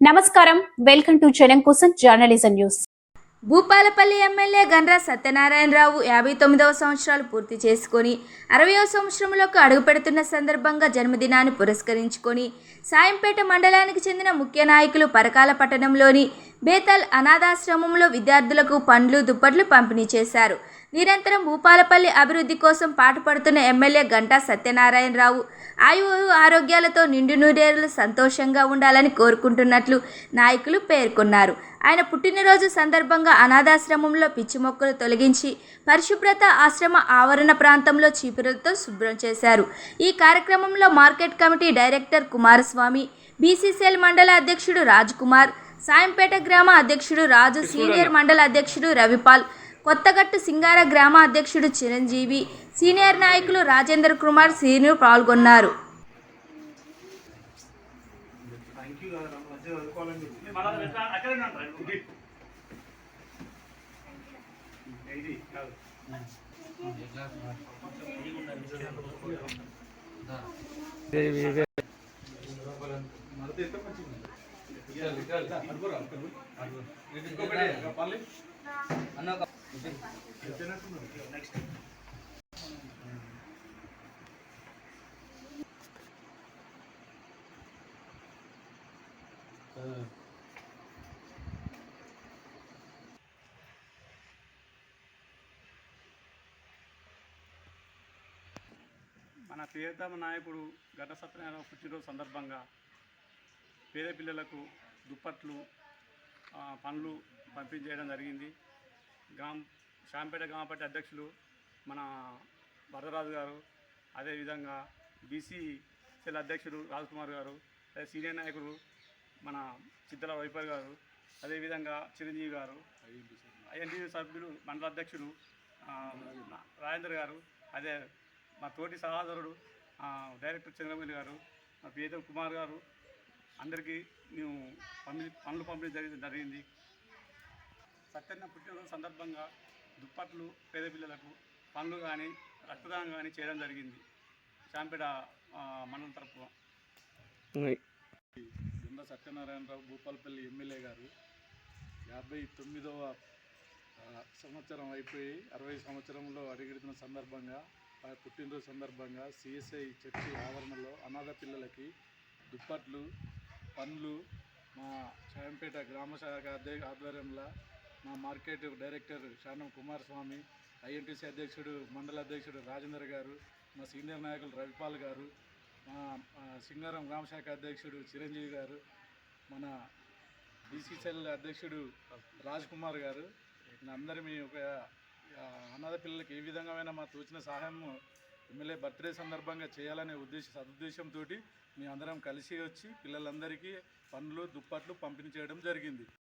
నమస్కారం. Welcome to జనం కోసం journalism news Bhupalpally MLA Gandra Satyanarayanarao యాభై తొమ్మిదవ సంవత్సరాలు పూర్తి చేసుకొని అరవయవ సంవత్సరంలోకి అడుగుపెడుతున్న సందర్భంగా జన్మదినాన్ని పురస్కరించుకొని సాయంపేట మండలానికి చెందిన ముఖ్య నాయకులు పరకాల పట్టణంలోని బేతల్ అనాథాశ్రమంలో విద్యార్థులకు పండ్లు దుప్పట్లు పంపిణీ చేశారు. నిరంతరం భూపాలపల్లి అభివృద్ధి కోసం పాటుపడుతున్న ఎమ్మెల్యే గంటా సత్యనారాయణరావు ఆయు ఆరోగ్యాలతో నిండు నూరేళ్ళు సంతోషంగా ఉండాలని కోరుకుంటున్నట్లు నాయకులు పేర్కొన్నారు. ఆయన పుట్టినరోజు సందర్భంగా అనాథాశ్రమంలో పిచ్చి మొక్కలు తొలగించి పరిశుభ్రత ఆశ్రమ ఆవరణ ప్రాంతంలో చీపురులతో శుభ్రం చేశారు. ఈ కార్యక్రమంలో market committee director Kumaraswamy BCCL మండల అధ్యక్షుడు రాజ్ కుమార్ సాయంపేట గ్రామ అధ్యక్షుడు రాజు సీనియర్ మండల అధ్యక్షుడు రవిపాల్ కొత్తగట్టు సింగార గ్రామ అధ్యక్షుడు చిరంజీవి సీనియర్ నాయకులు రాజేంద్ర కుమార్ సీను పాల్గొన్నారు. మన ప్రియతమ నాయకుడు ఘట సత్యనారాయణ పుట్టినరోజు సందర్భంగా పేద పిల్లలకు దుప్పట్లు పండ్లు పంపిణీ పంపించేయడం జరిగింది. గ్రామ శాంపేట గ్రామపట్టి అధ్యక్షులు మన వరదరాజు గారు అదేవిధంగా బీసీ సెల్ అధ్యక్షుడు కుమార్ గారు అదే సీనియర్ నాయకుడు మన చిత్తల వైపర్ గారు అదేవిధంగా చిరంజీవి గారు ఐఎన్టీ సభ్యులు మండల అధ్యక్షుడు రాజేంద్ర రాజేందర్ గారు అదే మా తోటి సహోదరుడు డైరెక్టర్ చంద్రమౌళి గారు మా పీతం కుమార్ గారు అందరికీ మేము పంపిణీ పనులు పంపిణీ జరిగి జరిగింది. సత్యన్న పుట్టినరోజు సందర్భంగా దుప్పట్లు పేద పిల్లలకు పనులు కానీ రక్తదానం కానీ చేయడం జరిగింది. శాంపేట ఆ, మండలం తరఫున గుండా సత్యనారాయణరావు భూపాలపల్లి ఎమ్మెల్యే గారు యాభై తొమ్మిదవ సంవత్సరం అయిపోయి అరవై సంవత్సరంలో అడుగుతున్న సందర్భంగా ఆ పుట్టినరోజు సందర్భంగా సిఎస్ఐ చర్చి ఆవరణలో అనాథ పిల్లలకి దుప్పట్లు పనులు మా సాయంపేట గ్రామ శాఖ అధ్య ఆధ్వర్యంలో మా market director Sanam Kumaraswamy INTC అధ్యక్షుడు మండల అధ్యక్షుడు రాజేందర్ గారు మా సీనియర్ నాయకులు రవిపాల్ గారు మా సింగారం గ్రామ శాఖ అధ్యక్షుడు చిరంజీవి గారు మన బీసీసీఎల్ అధ్యక్షుడు రాజ్ కుమార్ గారు అందరి మీ ఒక అనాథ పిల్లలకి ఏ విధంగా మా తోచిన సహాయం ఎమ్మెల్యే బర్త్డే సందర్భంగా చేయాలనే ఉద్దేశ సదుద్దేశంతో మీ అందరం కలిసి వచ్చి పిల్లలందరికీ పండ్లు దుప్పట్లు పంపిణీ చేయడం జరిగింది.